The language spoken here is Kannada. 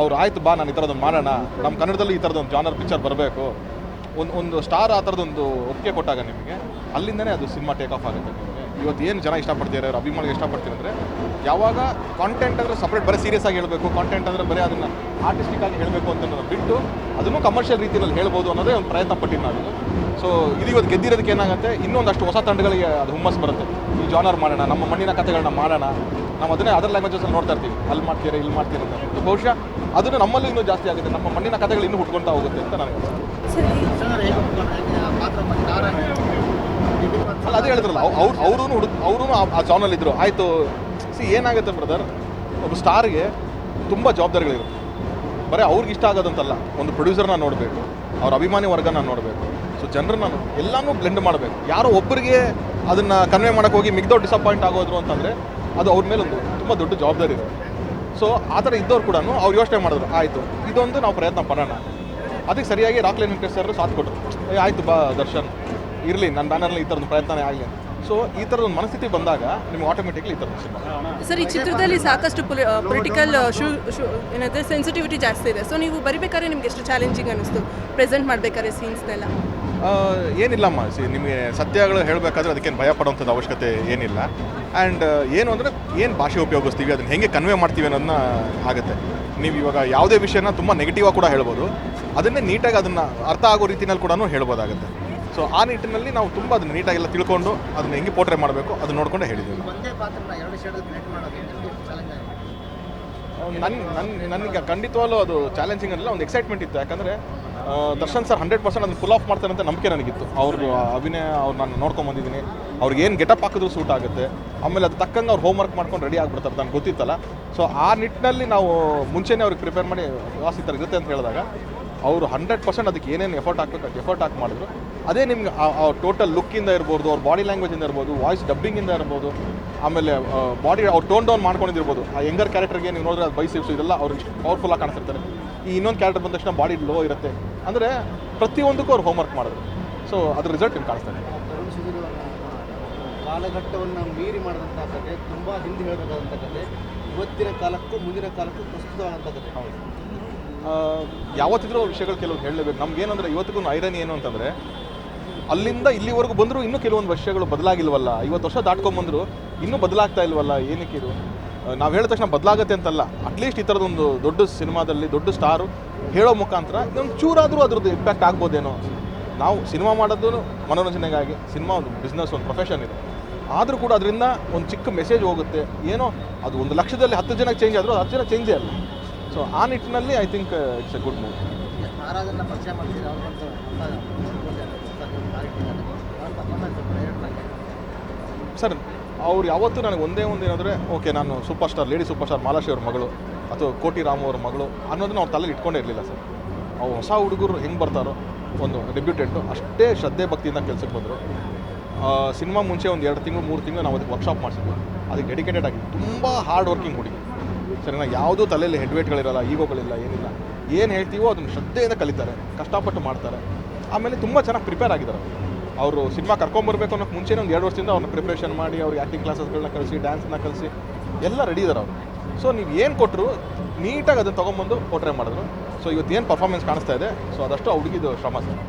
ಅವ್ರು, ಆಯ್ತು ಬಾ, ನಾನು ಈ ಥರದೊಂದು ಮಾಡೋಣ. ನಮ್ಮ ಕನ್ನಡದಲ್ಲಿ ಈ ಥರದೊಂದು ಜಾನರ್ ಪಿಕ್ಚರ್ ಬರಬೇಕು. ಒಂದು ಒಂದು ಸ್ಟಾರ್ ಆ ಥರದೊಂದು ಒಪ್ಪಿಗೆ ಕೊಟ್ಟಾಗ ನಿಮಗೆ, ಅಲ್ಲಿಂದನೇ ಅದು ಸಿನಿಮಾ ಟೇಕ್ ಆಫ್ ಆಗುತ್ತೆ. ಇವತ್ತು ಏನು ಜನ ಇಷ್ಟಪಡ್ತೀರಾ ಅವ್ರು ಅಭಿಮಾನಿಗೆ ಇಷ್ಟಪಡ್ತೀನಿ ಅಂದರೆ, ಯಾವಾಗ ಕಾಂಟೆಂಟ್ ಅಂದರೆ ಸಪ್ರೇಟ್ ಬರೀ ಸೀರಿಯಸ್ ಆಗಿ ಹೇಳಬೇಕು ಕಾಂಟೆಂಟ್ ಅಂದರೆ ಬರೀ ಅದನ್ನು ಆರ್ಟಿಸ್ಟಿಕ್ ಆಗಿ ಹೇಳಬೇಕು ಅಂತ ಬಿಟ್ಟು, ಅದನ್ನು ಕಮರ್ಷಿಯಲ್ ರೀತಿಯಲ್ಲಿ ಹೇಳ್ಬೋದು ಅನ್ನೋದೇ ಒಂದು ಪ್ರಯತ್ನ ಪಟ್ಟಿದ್ದು ನಾವು ಸೊ ಇದು ಇವತ್ತು ಗೆದ್ದಿರೋದಕ್ಕೆ ಏನಾಗುತ್ತೆ, ಇನ್ನೊಂದಷ್ಟು ಹೊಸ ತಂಡಗಳಿಗೆ ಅದು ಹುಮ್ಮಸ್ ಬರುತ್ತೆ. ಈ ಜಾನರ್ ಮಾಡೋಣ, ನಮ್ಮ ಮಣ್ಣಿನ ಕಥೆಗಳನ್ನ ಮಾಡೋಣ. ನಾವು ಅದನ್ನೇ ಅದರ್ ಲ್ಯಾಂಗ್ವೇಜಸ್ ನೋಡ್ತಾ ಇರ್ತೀವಿ. ಅಲ್ಲಿ ಮಾಡ್ತೀರಾ, ಇಲ್ಲಿ ಮಾಡ್ತೀರಾ ಅಂತ. ಬಹುಶಃ ಅದನ್ನು ನಮ್ಮಲ್ಲೂ ಇನ್ನೂ ಜಾಸ್ತಿ ಆಗುತ್ತೆ ನಮ್ಮ ಮಣ್ಣಿನ ಕಥೆಗಳು ಇನ್ನೂ ಹುಟ್ಕೊಳ್ತಾ ಹೋಗುತ್ತೆ ಅಂತ ನನಗೆ ಅಲ್ಲ, ಅದೇ ಹೇಳಿದ್ರಲ್ಲ ಅವ್ರು ಅವರು ಹುಡುಕ್ ಅವ್ರೂ ಆ ಜಾನಲ್ಲಿ ಇದ್ರು. ಆಯಿತು. ಸಿ, ಏನಾಗುತ್ತೆ ಬ್ರದರ್ ಒಬ್ಬ ಸ್ಟಾರ್ಗೆ ತುಂಬ ಜವಾಬ್ದಾರಿಗಳಿರುತ್ತೆ. ಬರೀ ಅವ್ರಿಗೆ ಇಷ್ಟ ಆಗೋದಂತಲ್ಲ. ಒಂದು ಪ್ರೊಡ್ಯೂಸರ್ನ ನೋಡಬೇಕು. ಅವ್ರ ಅಭಿಮಾನಿ ವರ್ಗನ ನೋಡಬೇಕು. ಸೊ ಜನರನ್ನ ಎಲ್ಲನೂ ಬ್ಲೆಂಡ್ ಮಾಡಬೇಕು. ಯಾರೋ ಒಬ್ಬರಿಗೆ ಅದನ್ನು ಕನ್ವೆ ಮಾಡೋಕ್ಕೆ ಹೋಗಿ ಮಿಗ್ದವ್ರು ಡಿಸಪಾಯಿಂಟ್ ಆಗೋದ್ರು ಅಂತಂದರೆ ಅದು ಅವ್ರ ಮೇಲೆ ಒಂದು ತುಂಬ ದೊಡ್ಡ ಜವಾಬ್ದಾರಿ ಇದೆ ಸೊ ಆ ಥರ ಇದ್ದವ್ರು ಕೂಡ ಅವ್ರು ಯೋಚನೆ ಮಾಡಿದ್ರು, ಆಯಿತು, ಇದೊಂದು ನಾವು ಪ್ರಯತ್ನ ಪಡೋಣ ಅದಕ್ಕೆ ಸರಿಯಾಗಿ ರಾಕ್ಲೈನ್ ಸರ್ ಸಾಥ್ ಕೊಟ್ಟರು. ಆಯಿತು ಬಾ ದರ್ಶನ್, ಇರಲಿ ನನ್ನ ಬ್ಯಾನರ್ನಲ್ಲಿ ಈ ಥರದ್ದು ಪ್ರಯತ್ನನೇ ಆಗಲಿ. ಸೊ ಈ ಥರದ ಒಂದು ಮನಸ್ಥಿತಿ ಬಂದಾಗ ನಿಮ್ಗೆ ಆಟೋಮೆಟಿಕ್ಲಿ ಈ ಸಿನಿಮಾ ಸರ್, ಈ ಚಿತ್ರದಲ್ಲಿ ಸಾಕಷ್ಟು ಪೊಲಿಟಿಕಲ್ ಶೂ ಶೂ ಏನಾದರೆ ಸೆನ್ಸಿಟಿವಿಟಿ ಜಾಸ್ತಿ ಇದೆ. ಸೊ ನೀವು ಬರಿಬೇಕಾದ್ರೆ ನಿಮ್ಗೆ ಎಷ್ಟು ಚಾಲೆಂಜಿಂಗ್ ಅನ್ನಿಸ್ತು? ಪ್ರೆಸೆಂಟ್ ಮಾಡಬೇಕಾದ್ರೆ ಸೀನ್ಸ್ನೆಲ್ಲ ಏನಿಲ್ಲಮ್ಮ ಸಿ ನಿಮಗೆ ಸತ್ಯಗಳು ಹೇಳಬೇಕಾದ್ರೆ ಅದಕ್ಕೇನು ಭಯ ಪಡುವಂಥದ್ದು ಅವಶ್ಯಕತೆ ಏನಿಲ್ಲ. ಆ್ಯಂಡ್ ಏನು ಅಂದರೆ ಏನು ಭಾಷೆ ಉಪಯೋಗಿಸ್ತೀವಿ ಅದನ್ನು ಹೆಂಗೆ ಕನ್ವೆ ಮಾಡ್ತೀವಿ ಅನ್ನೋದನ್ನ ಆಗುತ್ತೆ. ನೀವು ಇವಾಗ ಯಾವುದೇ ವಿಷಯನ ತುಂಬ ನೆಗೆಟಿವ್ ಆಗಿ ಕೂಡ ಹೇಳ್ಬೋದು. ಅದನ್ನೇ ನೀಟಾಗಿ ಅದನ್ನು ಅರ್ಥ ಆಗೋ ರೀತಿನಲ್ಲಿ ಕೂಡ ಹೇಳ್ಬೋದಾಗುತ್ತೆ. ಸೊ ಆ ನಿಟ್ಟಿನಲ್ಲಿ ನಾವು ತುಂಬ ಅದನ್ನು ನೀಟಾಗೆಲ್ಲ ತಿಳ್ಕೊಂಡು ಅದನ್ನು ಹೆಂಗೆ ಪೋಟ್ರೆ ಮಾಡಬೇಕು ಅದನ್ನ ನೋಡ್ಕೊಂಡು ಹೇಳಿದ್ದೀವಿ. ನನ್ನ ನನ್ನ ನನಗೆ ಖಂಡಿತವಾಗ್ಲೂ ಅದು ಚಾಲೆಂಜಿಂಗ್ ಅಲ್ಲ ಒಂದು ಎಕ್ಸೈಟ್ಮೆಂಟ್ ಇತ್ತು. ಯಾಕಂದರೆ ದರ್ಶನ್ ಸರ್ ಹಂಡ್ರೆಡ್ ಪರ್ಸೆಂಟ್ ಅದನ್ನು ಫುಲ್ ಆಫ್ ಮಾಡ್ತಾರೆ ಅಂತ ನಂಬಿಕೆ ನನಗಿತ್ತು. ಅವ್ರದ್ದು ಅಭಿನಯ, ಅವ್ರು ನಾನು ನೋಡ್ಕೊಂಬಂದಿದ್ದೀನಿ ಅವ್ರಿಗೆ ಏನು ಗೆಟಪ್ ಹಾಕಿದ್ರು ಸೂಟ್ ಆಗುತ್ತೆ. ಆಮೇಲೆ ಅದು ತಕ್ಕಂಗೆ ಅವ್ರು ಹೋಮ್ ವರ್ಕ್ ಮಾಡ್ಕೊಂಡು ರೆಡಿ ಆಗಿಬಿಡ್ತಾರೆ ನನಗೆ ಗೊತ್ತಿತ್ತಲ್ಲ. ಸೊ ಆ ನಿಟ್ಟಿನಲ್ಲಿ ನಾವು ಮುಂಚೆನೇ ಅವ್ರಿಗೆ ಪ್ರಿಪೇರ್ ಮಾಡಿ, ವಾಸ್ ಈ ಥರ ಇರುತ್ತೆ ಅಂತ ಹೇಳಿದಾಗ ಅವರು ಹಂಡ್ರೆಡ್ ಪರ್ಸೆಂಟ್ ಅದಕ್ಕೆ ಏನೇನು ಎಫರ್ಟ್ ಹಾಕಬೇಕು ಅದು ಎಫರ್ಟ್ ಹಾಕಿ ಮಾಡಿದ್ರು. ಅದೇ ನಿಮ್ಗೆ ಆ ಟೋಟಲ್ ಲುಕ್ಕಿಂದ ಇರ್ಬೋದು ಅವ್ರ ಬಾಡಿ ಲ್ಯಾಂಗ್ವೇಜಿಂದ ಇರ್ಬೋದು ವಾಯ್ಸ್ ಡಬ್ಬಿಂಗಿಂದ ಇರ್ಬೋದು ಆಮೇಲೆ ಬಾಡಿ ಅವ್ರು ಟೋನ್ ಡೌನ್ ಮಾಡ್ಕೊಂಡಿರ್ಬೋದು ಆ ಯಂಗರ್ ಕ್ಯಾರೆಕ್ಟರ್ಗೆ ನೀವು ನೋಡಿದ್ರೆ ಅದು ಬೈಸಿಪ್ಸ್ ಇದೆಲ್ಲ ಅವ್ರು ಪವರ್ಫುಲ್ ಆಗಿ ಕಾಣಿಸ್ತಿರ್ತಾರೆ. ಈ ಇನ್ನೊಂದು ಕ್ಯಾರೆಕ್ಟರ್ ಬಂದ ತಕ್ಷಣ ಬಾಡಿ ಲೋ ಇರುತ್ತೆ. ಅಂದರೆ ಪ್ರತಿಯೊಂದಕ್ಕೂ ಅವ್ರು ಹೋಮ್ವರ್ಕ್ ಮಾಡಿದ್ರು. ಸೊ ಅದ್ರ ರಿಸಲ್ಟ್ ನಿಮ್ಗೆ ಕಾಣಿಸ್ತಾರೆ ಕಾಲಘಟ್ಟವನ್ನು ಮೀರಿ ಮಾಡಿದಂಥ ಕತೆ ತುಂಬ ಹಿಂದೆ ಹೇಳಬೇಕಾದಂಥ ಕತೆ ಇವತ್ತಿನ ಕಾಲಕ್ಕೂ ಮುಂದಿನ ಕಾಲಕ್ಕೂ ಪ್ರಸ್ತುತವಾದಂಥ ಕತೆ. ಆ, ಯಾವತ್ತಿದ್ರೂ ವಿಷಯಗಳು ಕೆಲವು ಹೇಳಲೇಬೇಕು. ನಮ್ಗೇನಂದ್ರೆ ಇವತ್ತಿಗೂ ಐರನ್ ಏನು ಅಂತಂದರೆ, ಅಲ್ಲಿಂದ ಇಲ್ಲಿವರೆಗೂ ಬಂದರೂ ಇನ್ನೂ ಕೆಲವೊಂದು ವರ್ಷಗಳು ಬದಲಾಗಿಲ್ವಲ್ಲ? ಐವತ್ತು ವರ್ಷ ದಾಟ್ಕೊಂಡ್ಬಂದ್ರು ಇನ್ನೂ ಬದಲಾಗ್ತಾ ಇಲ್ವಲ್ಲ? ಏನಕ್ಕೆ ಇದು? ನಾವು ಹೇಳಿದ ತಕ್ಷಣ ಬದಲಾಗತ್ತೆ ಅಂತಲ್ಲ. ಅಟ್ಲೀಸ್ಟ್ ಈ ಥರದೊಂದು ದೊಡ್ಡ ಸಿನಿಮಾದಲ್ಲಿ, ದೊಡ್ಡ ಸ್ಟಾರು ಹೇಳೋ ಮುಖಾಂತರ ಇದೊಂದು ಚೂರಾದರೂ ಅದ್ರದ್ದು ಇಂಪ್ಯಾಕ್ಟ್ ಆಗ್ಬೋದೇನೋ. ನಾವು ಸಿನಿಮಾ ಮಾಡೋದು ಮನೋರಂಜನೆಗಾಗಿ, ಸಿನಿಮಾ ಒಂದು ಬಿಸ್ನೆಸ್ ಒಂದು ಪ್ರೊಫೆಷನ್ ಇದೆ. ಆದರೂ ಕೂಡ ಅದರಿಂದ ಒಂದು ಚಿಕ್ಕ ಮೆಸೇಜ್ ಹೋಗುತ್ತೆ. ಏನೋ, ಅದು ಒಂದು ಲಕ್ಷದಲ್ಲಿ ಹತ್ತು ಜನಕ್ಕೆ ಚೇಂಜ್ ಆದರೂ ಹತ್ತು ಜನ ಚೇಂಜೇ ಅಲ್ಲ. ಸೊ ಆ ನಿಟ್ಟಿನಲ್ಲಿ I think it's a good move sir ಅವ್ರು ಯಾವತ್ತೂ ನನಗೆ ಒಂದೇ ಒಂದು ಏನಾದರೆ ಓಕೆ ನಾನು super star lady super star Malashri ಅವ್ರ ಮಗಳು ಅಥವಾ ಕೋಟಿ ರಾಮು ಅವ್ರ ಮಗಳು ಅನ್ನೋದನ್ನ ಅವ್ರ ತಲೆಯಲ್ಲಿ ಇಟ್ಕೊಂಡೇ ಇರಲಿಲ್ಲ ಸರ್ ಅವ್ರು ಹೊಸ ಹುಡುಗರು ಹೆಂಗೆ ಬರ್ತಾರೋ ಒಂದು ಡೆಬ್ಯೂಟೆಂಟು ಅಷ್ಟೇ ಶ್ರದ್ಧೆ ಭಕ್ತಿಯಿಂದ ಕೆಲಸಕ್ಕೆ ಬಂದರು. ಸಿನಿಮಾ ಮುಂಚೆ ಒಂದು ಎರಡು ತಿಂಗಳು ಮೂರು ತಿಂಗಳು ನಾವು ಅದಕ್ಕೆ ವರ್ಕ್ಶಾಪ್ ಮಾಡಿಸಿದ್ವಿ. ಅದಕ್ಕೆ ಡೆಡಿಕೇಟೆಡ್ ಆಗಿ ತುಂಬ ಹಾರ್ಡ್ ವರ್ಕಿಂಗ್ ಹುಡುಗಿ. ಸರಿನಾ? ಯಾವುದೂ ತಲೆಯಲ್ಲಿ ಹೆಡ್ವೇಟ್ಗಳಿರಲ್ಲ ಈಗೋಗಳಿಲ್ಲ ಏನಿಲ್ಲ. ಏನು ಹೇಳ್ತೀವೋ ಅದನ್ನು ಶ್ರದ್ಧೆಯಿಂದ ಕಲಿತಾರೆ, ಕಷ್ಟಪಟ್ಟು ಮಾಡ್ತಾರೆ. ಆಮೇಲೆ ತುಂಬ ಚೆನ್ನಾಗಿ ಪ್ರಿಪೇರ್ ಆಗಿದ್ದಾರೆ ಅವರು. ಸಿನಿಮಾ ಕರ್ಕೊಂಬರ್ಬೇಕು ಅನ್ನೋಕ್ಕೆ ಮುಂಚೆನೇ ಒಂದು ಎರಡು ವರ್ಷದಿಂದ ಅವ್ರನ್ನ ಪ್ರಿಪ್ರೇಷನ್ ಮಾಡಿ ಅವ್ರಿಗೆ ಆ್ಯಕ್ಟಿಂಗ್ ಕ್ಲಾಸಸ್ಗಳನ್ನ ಕಳಿಸಿ ಡ್ಯಾನ್ಸ್ನ ಕಲಿಸಿ ಎಲ್ಲ ರೆಡಿ ಇದ್ದಾರೆ ಅವರು. ಸೊ ನೀವು ಏನು ಕೊಟ್ಟರು ನೀಟಾಗಿ ಅದನ್ನು ತೊಗೊಂಬಂದು ಪೋಟ್ರೆ ಮಾಡಿದ್ರು. ಸೊ ಇವತ್ತು ಏನು ಪರ್ಫಾರ್ಮೆನ್ಸ್ ಕಾಣಿಸ್ತಾ ಇದೆ? ಸೊ ಅದಷ್ಟು ಆ ಹುಡುಗಿದು ಶ್ರಮ ಸರ್.